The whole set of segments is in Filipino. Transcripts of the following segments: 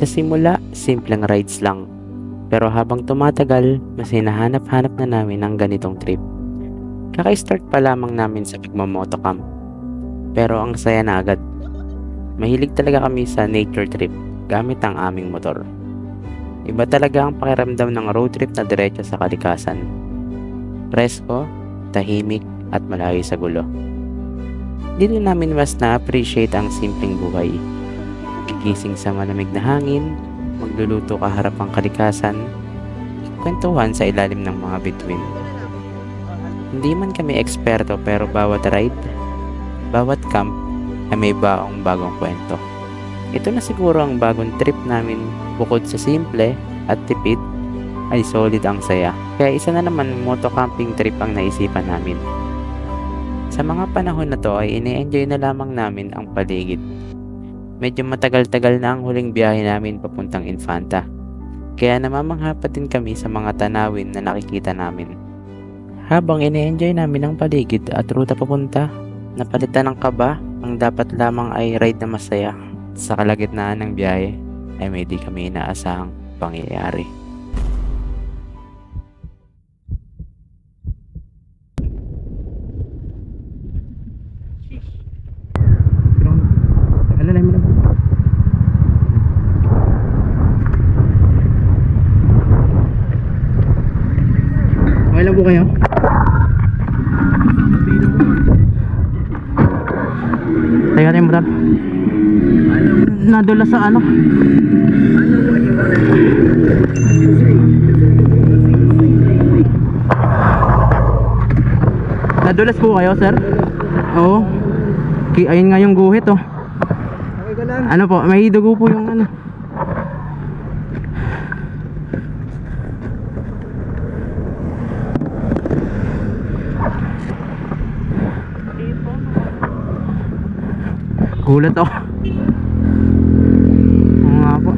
Sa simula, simpleng rides lang. Pero habang tumatagal, mas hinahanap-hanap na namin ang ganitong trip. Kaka-start pa lamang namin sa pagmamotocamp. Pero ang saya na agad. Mahilig talaga kami sa nature trip gamit ang aming motor. Iba talaga ang pakiramdam ng road trip na diretso sa kalikasan. Presko, tahimik at malayo sa gulo. Dito namin mas na-appreciate ang simpleng buhay. Gigising sa malamig na hangin, magluluto kaharap ang kalikasan, kwentuhan sa ilalim ng mga bituin. Hindi man kami eksperto pero bawat ride, bawat camp ay may baong bagong kwento. Ito na siguro ang bagong trip namin bukod sa simple at tipid ay solid ang saya. Kaya isa na naman moto camping trip ang naisipan namin. Sa mga panahon na to ay ini-enjoy na lamang namin ang paligid. Medyo matagal-tagal na ang huling biyahe namin papuntang Infanta. Kaya namamangha pa din kami sa mga tanawin na nakikita namin. Habang ini-enjoy namin ang paligid at ruta papunta, napalitan ng kaba, ang dapat lamang ay ride na masaya. Sa kalagitnaan ng biyahe ay may di kami inaasahang pangyayari. Alalay mo lang. Okay lang po kayo? Teka tayo motor. Nadula sa ano? Nadulas po kayo, sir? Oo. Ayun nga yung guhit, oh. Ano po, may dugo po yung ano. Gulat ako. Nga po.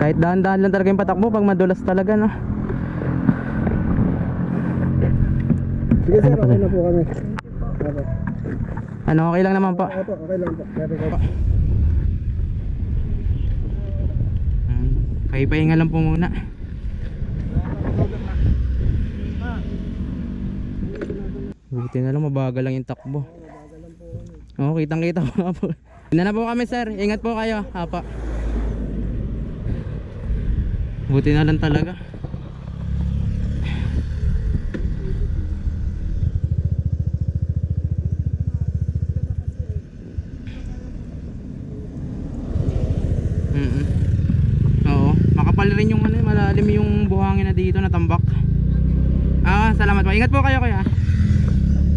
Kahit dahan-dahan lang talaga yung patakbo pag madulas talaga, no? Sige sir, Ano okay na po kami. Ano, okay lang naman po. Opo, okay lang po. Hmm, pahipahinga lang po muna. Buti na lang mabagal lang yung takbo. Oo, kitang kita ko nga po. Hindi na po kami sir, ingat po kayo. Apa. Buti na lang talaga. Mm Oo, makapal rin yung ano, malalim yung buhangin na dito na. Ah, salamat po. Ingat po kayo kuya.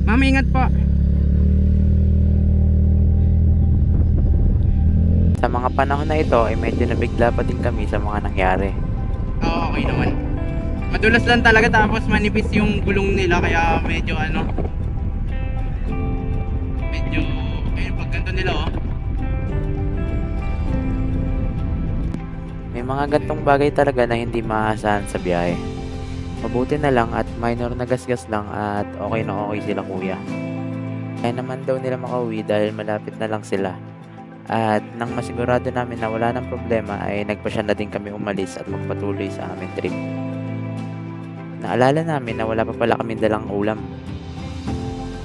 Mami, ingat po. Mga panahon na ito ay medyo nabigla pa din kami sa mga nangyari. Oo, okay naman. Madulas lang talaga tapos manipis yung gulong nila kaya medyo ano medyo ayun pag ganito nila oh. May mga gantong bagay talaga na hindi maasahan sa biyahe. Mabuti na lang at minor na gasgas lang at okay na okay sila kuya. Kaya naman daw nila makauwi dahil malapit na lang sila. At nang masigurado namin na wala ng problema ay nagpasya na din kami umalis at magpatuloy sa aming trip. Naalala namin na wala pa pala kami dalang ulam.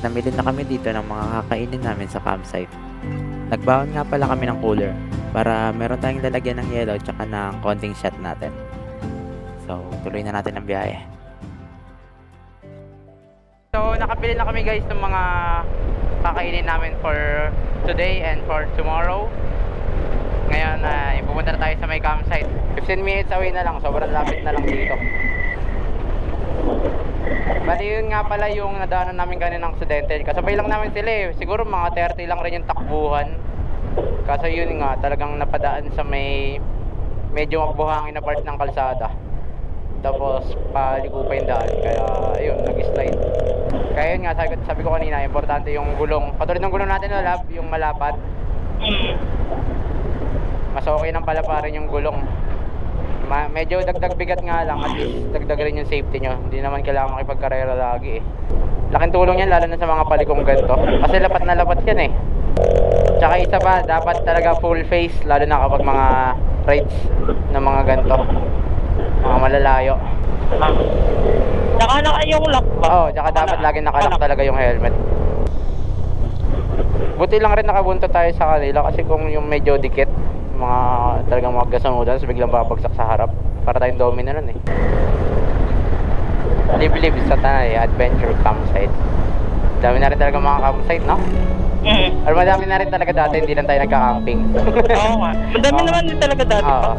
Namili na kami dito ng mga kakainin namin sa campsite. Nagbaon nga pala kami ng cooler para meron tayong lalagyan ng yellow tsaka ng konting shot natin. So, tuloy na natin ang biyahe. So, nakabili na kami guys ng mga kakainin namin for today and for tomorrow. Ngayon, uh, pupunta na tayo sa may campsite. 15 minutes away na lang, sobrang lapit na lang dito. Bali yun nga pala yung nadaanan namin kanina ng aksidente. Kasabay lang namin sila eh. Siguro mga 30 lang rin yung takbuhan. Kaso yun nga, talagang napadaan sa may medyo magbuhangin na part ng kalsada. Tapos paliko pa yung daan. Kaya ayun, nag-slide. Kaya yun nga, sabi, sabi ko kanina, importante yung gulong. Patulad ng gulong natin na lab, yung malapad. Mas okay nang pala pa rin yung gulong. Ma medyo dagdag bigat nga lang at least dagdag rin yung safety nyo. Hindi naman kailangan makipagkarera lagi eh. Laking tulong yan lalo na sa mga palikong ganito. Kasi lapat na lapat yan eh. Tsaka isa pa, dapat talaga full face, lalo na kapag mga rides ng mga ganito. Mga malalayo. Naka naka yung lock ba? Oo, tsaka dapat lagi nakalock talaga yung helmet. Buti lang rin nakabunto tayo sa kanila kasi kung yung medyo dikit, mga talagang mga gasamudan, so biglang babagsak sa harap. Para tayong domino nun eh. Live-live sa Tanay Adventure Campsite. Dami na rin talaga mga campsite, no? Mm. Or madami na rin talaga dati, hindi lang tayo nagka-camping. Oo nga. Madami Oo. naman din talaga dati pa.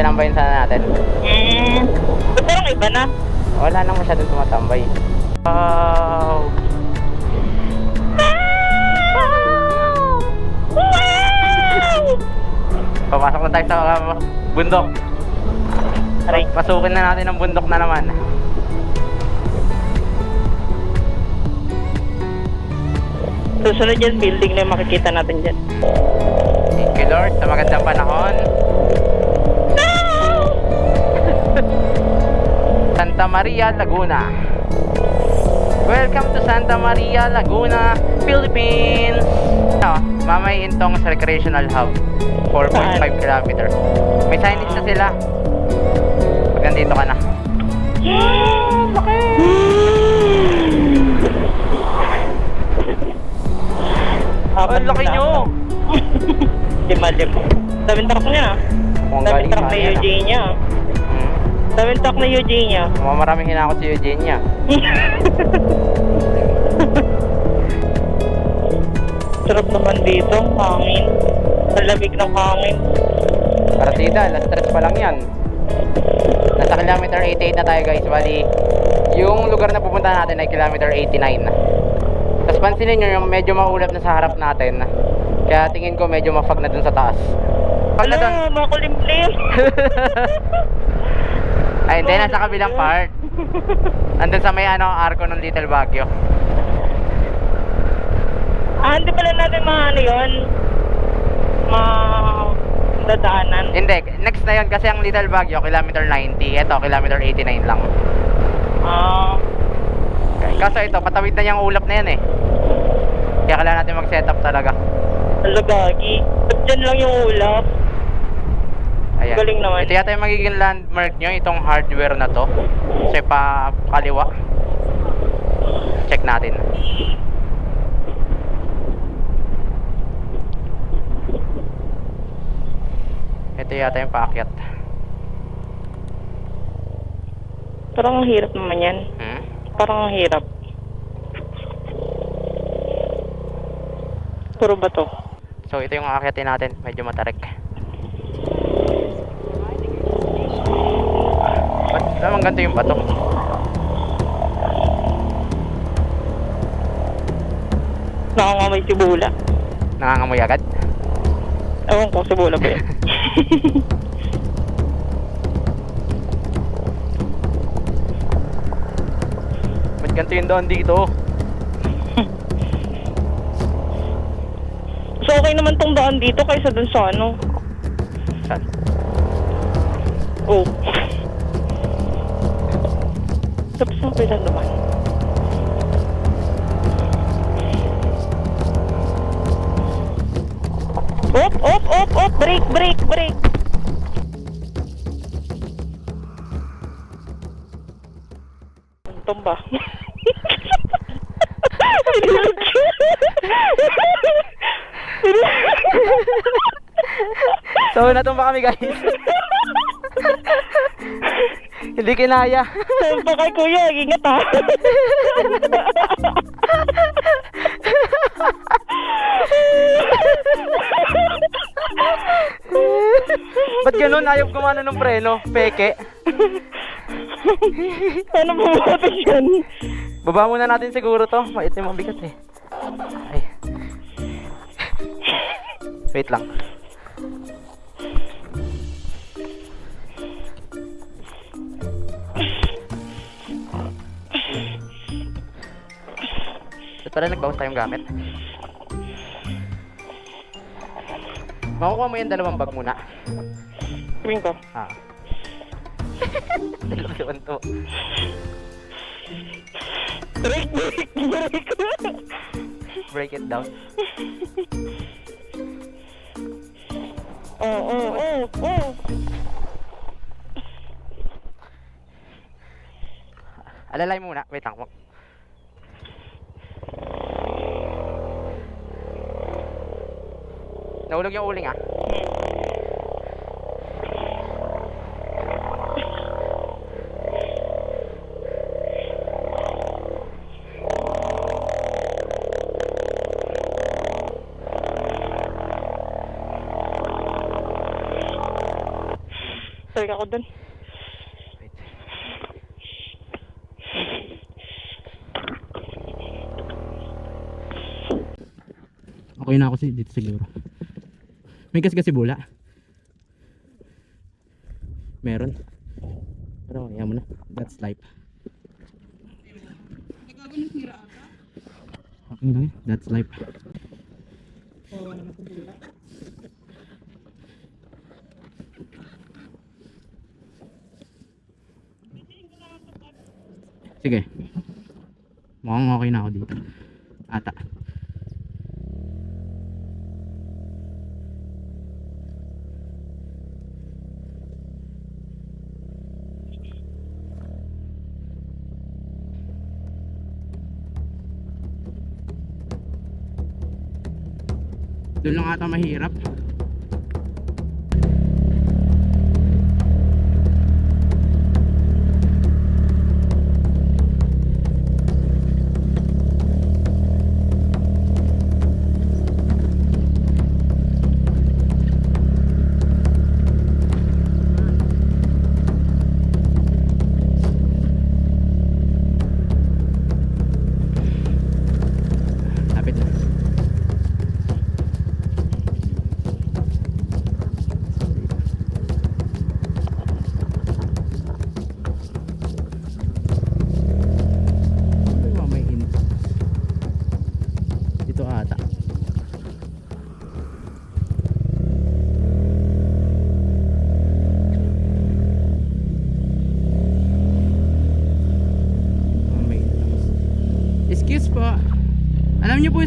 Tinambayin sana natin. Mm. Ba't parang iba na? Wala nang masyadong tumatambay. Wow! Papasok na tayo sa uh, bundok. Aray. Pasukin na natin ang bundok na naman. Susunod yan, building na yung makikita natin dyan. Thank you Lord sa magandang panahon. Santa Maria, Laguna. Welcome to Santa Maria, Laguna, Philippines. Oh, mamay intong sa recreational hub. 4.5 kilometers. May signage na sila. Pag nandito ka na. Apat Ang laki nyo! Lima, lima. Daming truck niya. Daming truck na yan, ah. Hmm. Daming truck na Eugenia. Mukhang maraming hinakot si Eugenia. Sarap naman dito, hangin. Ang lamig ng hangin. Partida, last stress pa lang yan. Nasa kilometer 88 na tayo guys. Bali, yung lugar na pupunta natin ay kilometer 89. Tapos pansinin nyo yung medyo maulap na sa harap natin. Kaya tingin ko medyo mafag na dun sa taas. Pag na dun, makulimlim. ay hindi, nasa kabilang part. Andun sa may ano, arko ng Little Baguio. ah, hindi pala natin mga ano yun. Ma... dadaanan. Hindi, next na yun kasi ang Little Baguio, kilometer 90. Ito, kilometer 89 lang. Ah, Kaso ito, patawid na yung ulap na yan eh. Kaya kailangan natin mag-setup talaga. alagagi. Ba't dyan lang yung ulap? Ayan. Galing naman. Ito yata yung magiging landmark nyo, itong hardware na to. Kasi pa kaliwa. Check natin. Ito yata yung paakyat. Parang ang hirap naman yan. Hmm? Parang ang hirap. Puro ba to? So ito yung aakyatin natin, medyo matarik. Ba't naman ganito yung bato? Nakangamay si Bula. Nangangamoy agad? Ewan ko, si Bula ba yun? Ba't ganito yung doon dito? so, okay naman tong daan dito kaysa dun sa ano. Saan? Oh. Tapos na pala naman. Op, op, op, op, break, break, break. Tumba. So natumba kami guys. Hindi kinaya. Tumba kay kuya, ingat ha. Ba't ganun? Ayaw gumana ng preno. Peke. ano ba ba yan? Baba muna natin siguro to. Mait yung mabigat eh. Ay. Wait lang. Ito pala nagbawas tayong gamit. Makukuha mo yung dalawang bag muna. Sabihin ko. Ah. Dalawang to. Break, break, break. Break it down. Oo, oo, oo, oo. Alalay muna. Wait lang. Nahulog yung uling ah. Sorry ako dun. Okay na ako si dito siguro. May gas kasi bula. Meron. Pero ayaw mo na. That's life. Okay lang. That's life. Sige. Mukhang okay na ako dito. Ata. Doon lang ata mahirap.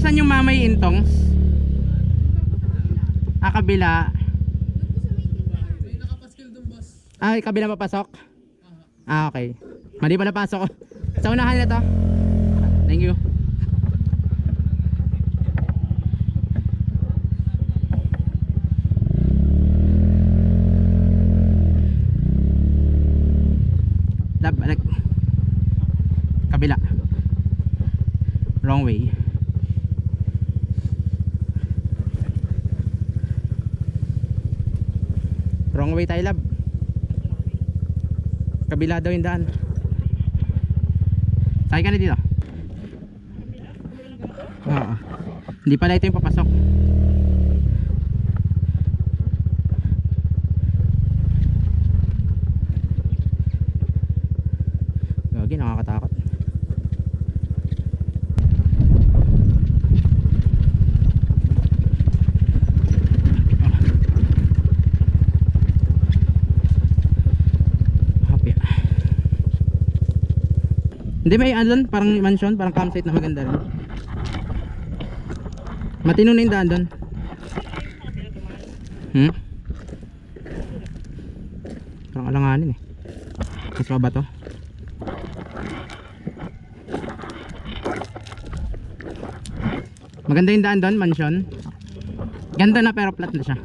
Saan yung mamay intongs? Ah, kabila. Ah, kabila papasok? Ah, okay. Mali pala pasok ko. Sa unahan na to. Thank you. Balik. Kabila. Wrong way. Wrong way tayo, lab. Kabila daw yung daan. Sakay ka na dito. Oo. Hindi pala ito yung papasok. Hindi may ano doon, parang mansion, parang campsite na maganda rin. Matino na yung daan doon. Hmm? Parang alanganin eh. Mas ba to? Maganda yung daan doon, mansion. Ganda na pero flat na siya.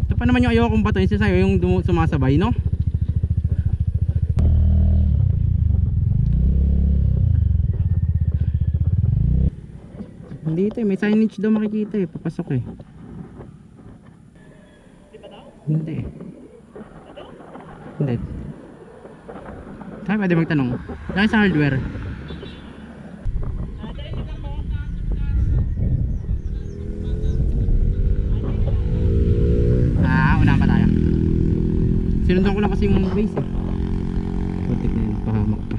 Ito pa naman yung ayaw kong bato yung sa'yo yung sumasabay no? Hindi ito eh, may signage daw makikita eh, papasok eh. Hindi. Hindi. Saan pwede magtanong? Saan sa hardware? Kasi yung base eh. Putik na yun, pahamak pa.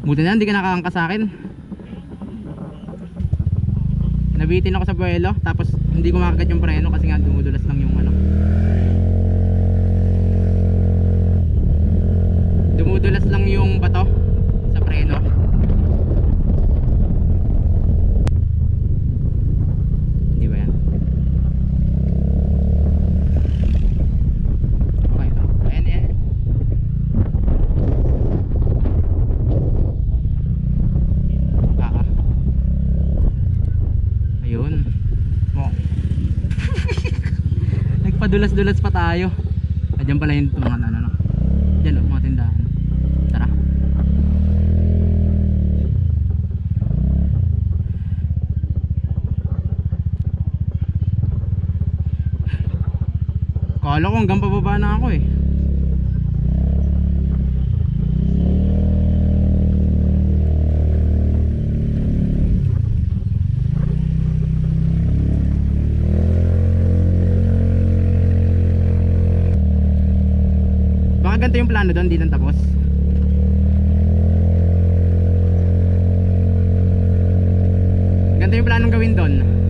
Buti na, hindi ka nakakangka sa akin. Nabitin ako sa buwelo, tapos hindi ko makagat yung preno kasi nga dumudulas lang yung ano. Dumudulas lang yung bato sa preno. Di ba yan? Okay ito. Ayan, ayan. Ah, ah. Ayun. Mo. Nagpadulas-dulas pa tayo. Ah, dyan pala yung mga ano, ano. Dyan oh, mga tindahan. Tara. Kala ko hanggang pababa na ako eh. Plano doon, di tapos. Ganito yung planong gawin doon.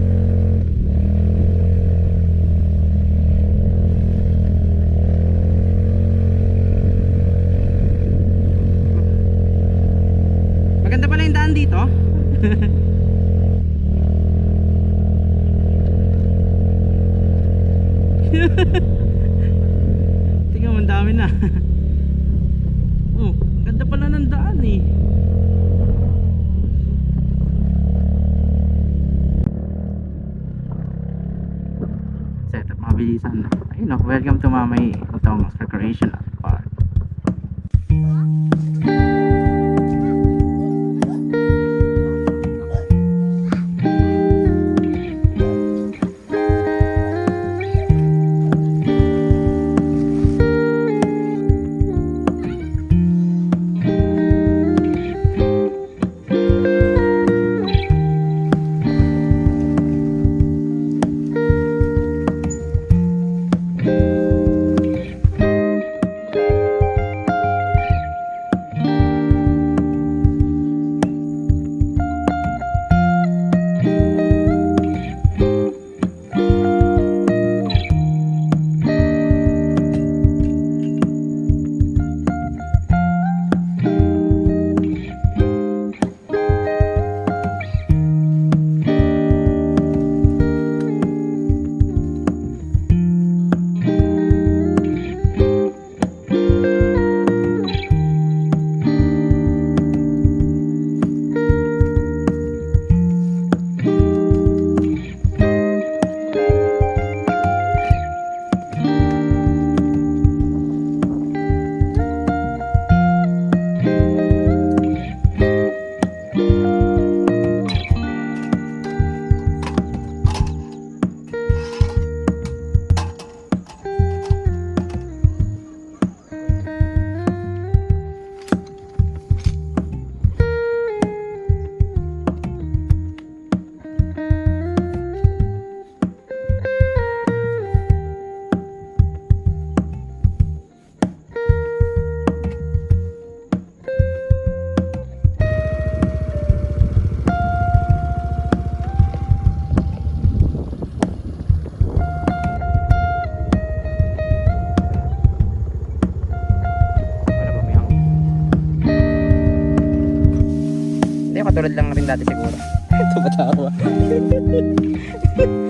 Katulad lang rin dati siguro. Tumatawa.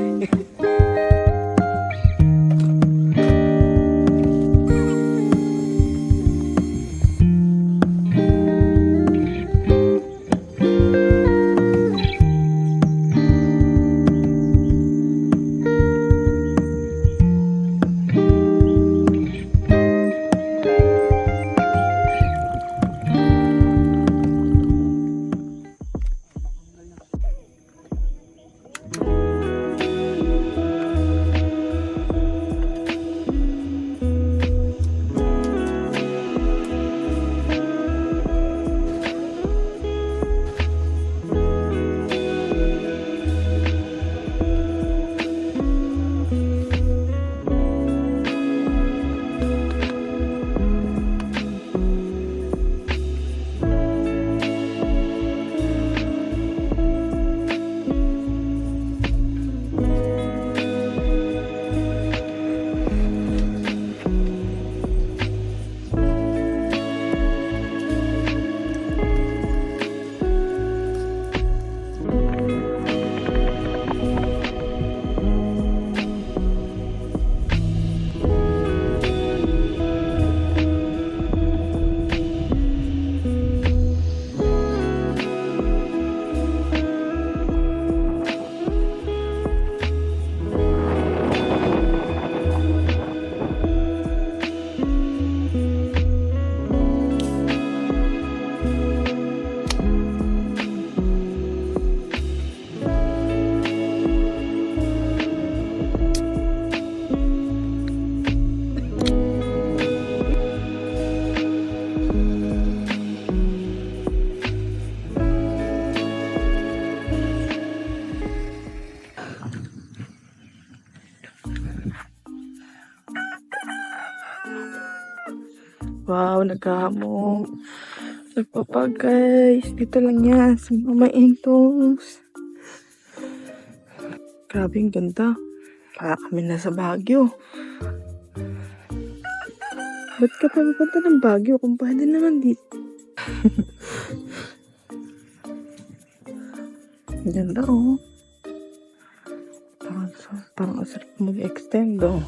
Wow, nagkamo. Nagpapag guys. Dito lang yan sa Mama Intos. Grabe ang ganda. Para kami nasa Baguio. Ba't ka pa pupunta ng Baguio kung pwede naman dito? Ganda oh. Parang, parang ang sarap mag-extend oh.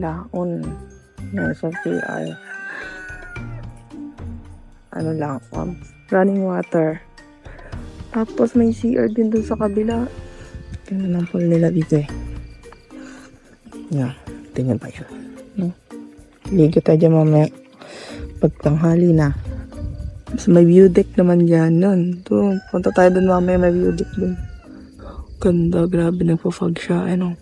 CR nila on. Yan sa CR. Ano lang, um, running water. Tapos may CR din dun sa kabila. Tingnan ang pool nila dito eh. Yan, tingnan tayo. No? Ligo tayo dyan mamaya. Pagtanghali na. Tapos may view deck naman dyan. Nun, doon. Punta tayo dun mamaya, may view deck dun. Ganda, grabe, nagpa-fog siya. Ano?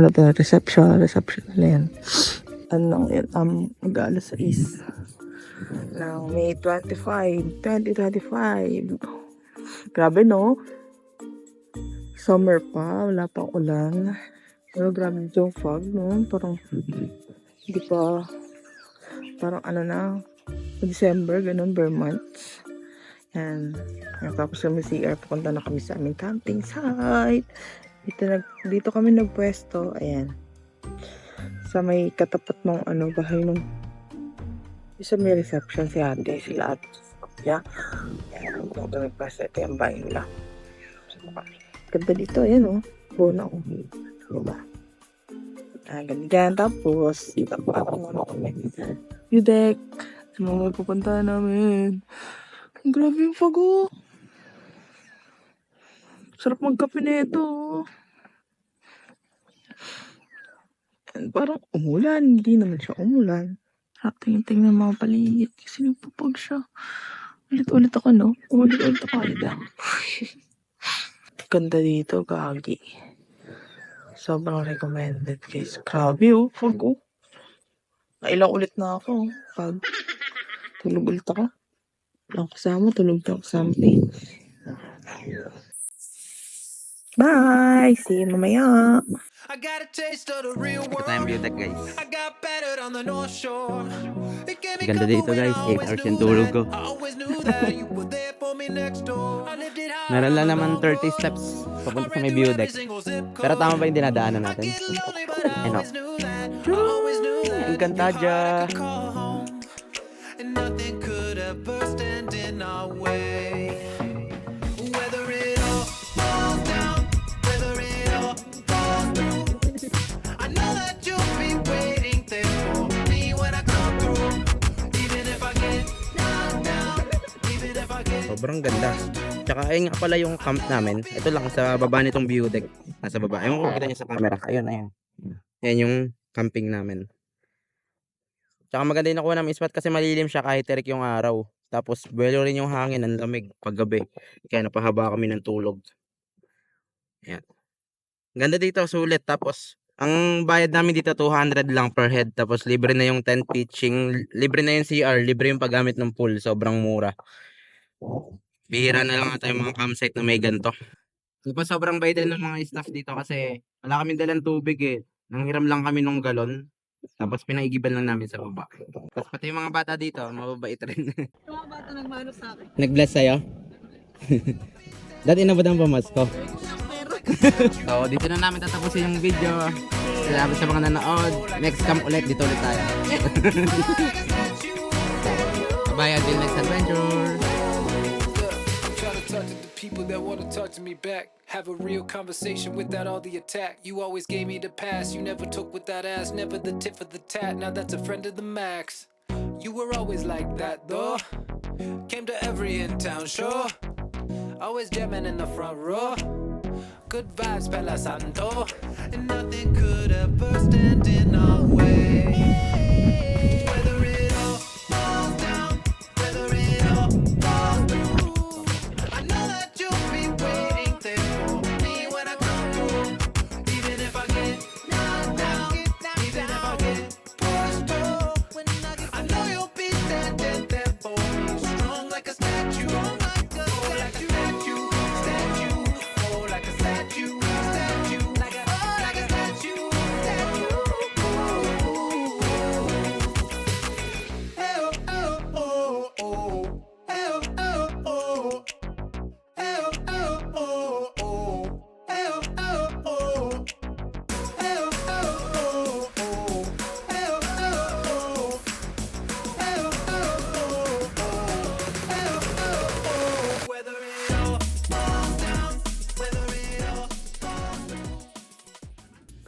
Ano to? Reception. Reception na yan. Ano yan? Um, mag-alas 6. Ng May 25. 2025. Grabe, no? Summer pa. Wala pa ulan. Pero grabe yung fog, no? Parang, hindi pa, parang ano na, December, ganun. Yan. Yan, Tapos kami CR, pupunta na kami sa aming camping site. Dito, nag, dito kami nagpwesto. Ayan. Sa may katapat ng ano, bahay nung isa may reception si ate, sila at yeah. Ayan, dito kami nagpwesto. Ito yung bahay nila. Ganda dito, ayan o. Oh. Bona o. Diba? Ah, ganyan. Tapos, dito pa ako ano kami. Yung deck. Sa mga pupunta namin. Grabe yung fago. Sarap magkape nito. And parang umulan. Hindi naman siya umulan. Sarap tingin-tingnan mga paligid. Kasi nagpapag siya. Ulit-ulit ako, no? Ulit-ulit ako. Ako. Ganda dito, gagi. Sobrang recommended, guys. Grabe, oh. Pag, oh. Nailang ulit na ako. Pag tulog ulit ako. Akong kasama, tulog ako eh. Bye! See you mamaya! I got a taste of the real Ito tayong view world. deck, guys. I got battered on the North Shore. It gave me Ganda dito, guys. Eight always hours knew yung tulog ko. I always knew that you were there for me next door. I lived it high Meron lang naman 30 road. steps papunta sa may view deck. Pero tama ba yung dinadaanan natin? get lonely, but I Ayun, oh. always knew that. I always Sobrang ganda. Tsaka ayun nga pala yung camp namin. Ito lang sa baba nitong view deck. Nasa baba. Ayun kung kita niyo sa camera. Ayun, ayun. Ayan yung camping namin. Tsaka maganda yung nakuha namin spot kasi malilim siya kahit terik yung araw. Tapos buwelo rin yung hangin, ang lamig paggabi. Kaya napahaba kami ng tulog. Ayan. Ganda dito, sulit. Tapos, ang bayad namin dito 200 lang per head. Tapos libre na yung tent pitching, libre na yung CR, libre yung paggamit ng pool. Sobrang mura. Bihira na lang yung mga campsite na may ganito. Tapos sobrang bayad din ng mga staff dito kasi wala kami dalang tubig eh. Nanghiram lang kami nung galon. Tapos pinaigiban lang namin sa baba. Tapos pati yung mga bata dito, mababait rin. Yung mga bata nagmano sa akin. Nag-bless sa'yo? Dati na ba ang pamasko? so, dito na namin tatapusin yung video. Salamat sa mga nanood. Next camp ulit, dito ulit tayo. Bye until next adventure. People that want to talk to me back. Have a real conversation without all the attack. You always gave me the pass. You never took with that ass. Never the tip for the tat. Now that's a friend of the max. You were always like that though. Came to every in town show. Always jamming in the front row. Good vibes, Pela Santo. And nothing could ever stand in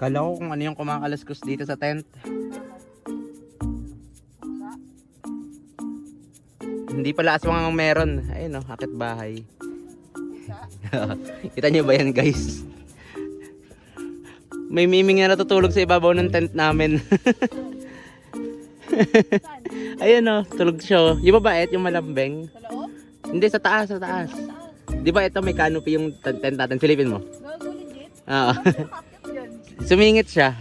Kala ko kung ano yung kumakalaskus dito sa tent. Hindi pala aswang ang meron. Ayun oh, akit bahay. Kita niyo ba yan guys? May miming na natutulog sa ibabaw ng tent namin. Ayun oh, tulog siya. oh. Yung babae, yung malambeng. Sa loob? Hindi, sa taas, sa taas. Di ba ito may canopy yung tent tent natin? Silipin mo. Oo. Sumingit siya.